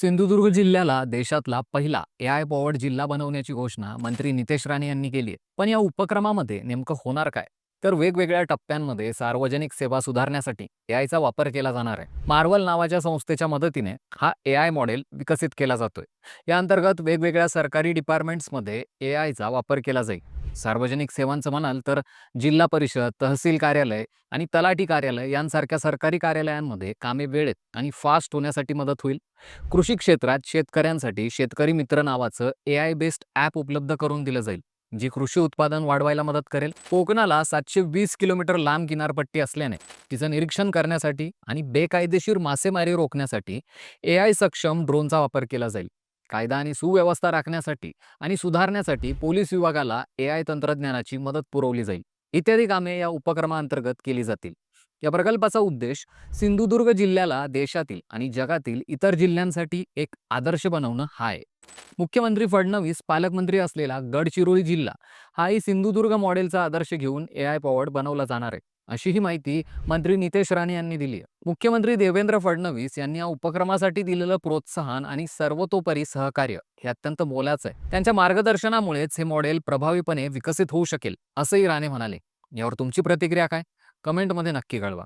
सिंधुदुर्ग जिल्ह्याला देशातला पहिला ए आय पॉवर्ड जिल्हा बनवण्याची घोषणा मंत्री नितेश राणे यांनी केली आहे. पण या उपक्रमामध्ये नेमकं होणार काय? तर वेगवेगळ्या टप्प्यांमध्ये सार्वजनिक सेवा सुधारण्यासाठी ए आयचा वापर केला जाणार आहे. मार्वल नावाच्या संस्थेच्या मदतीने हा ए आय मॉडेल विकसित केला जातोय. या अंतर्गत वेगवेगळ्या सरकारी डिपार्टमेंट्समध्ये ए आयचा वापर केला जाईल. सार्वजनिक सेवांचं म्हणाल तर जिल्हा परिषद तहसील कार्यालय आणि तलाठी कार्यालय यांसारख्या सरकारी कार्यालयांमध्ये कामे वेळेत आणि फास्ट होण्यासाठी मदत होईल. कृषी क्षेत्रात शेतकऱ्यांसाठी शेतकरी मित्र नावाचं ए आय बेस्ड ॲप उपलब्ध करून दिलं जाईल जी कृषी उत्पादन वाढवायला मदत करेल. कोकणाला सातशे वीस किलोमीटर लांब किनारपट्टी असल्याने तिचं निरीक्षण करण्यासाठी आणि बेकायदेशीर मासेमारी रोखण्यासाठी ए आय सक्षम ड्रोनचा वापर केला जाईल. कायदा आणि सुव्यवस्था राखण्यासाठी आणि सुधारण्यासाठी पोलीस विभागाला ए आय तंत्रज्ञानाची मदत पुरवली जाईल. इत्यादी कामे या उपक्रमाअंतर्गत केली जातील. या प्रकल्पाचा उद्देश सिंधुदुर्ग जिल्ह्याला देशातील आणि जगातील इतर जिल्ह्यांसाठी एक आदर्श बनवणं हा आहे. मुख्यमंत्री फडणवीस पालकमंत्री असलेला गडचिरोली जिल्हा हाही सिंधुदुर्ग मॉडेलचा आदर्श घेऊन ए आय पॉवर्ड बनवला जाणार आहे. अशी ही माहिती मंत्री नितेश राणे यांनी दिली आहे. मुख्यमंत्री देवेंद्र फडणवीस यांनी या उपक्रमासाठी दिलेलं प्रोत्साहन आणि सर्वतोपरी सहकार्य हे अत्यंत मोलाचं आहे. त्यांच्या मार्गदर्शनामुळेच हे मॉडेल प्रभावीपणे विकसित होऊ शकेल असंही राणे म्हणाले. यावर तुमची प्रतिक्रिया काय? कमेंटमध्ये नक्की कळवा.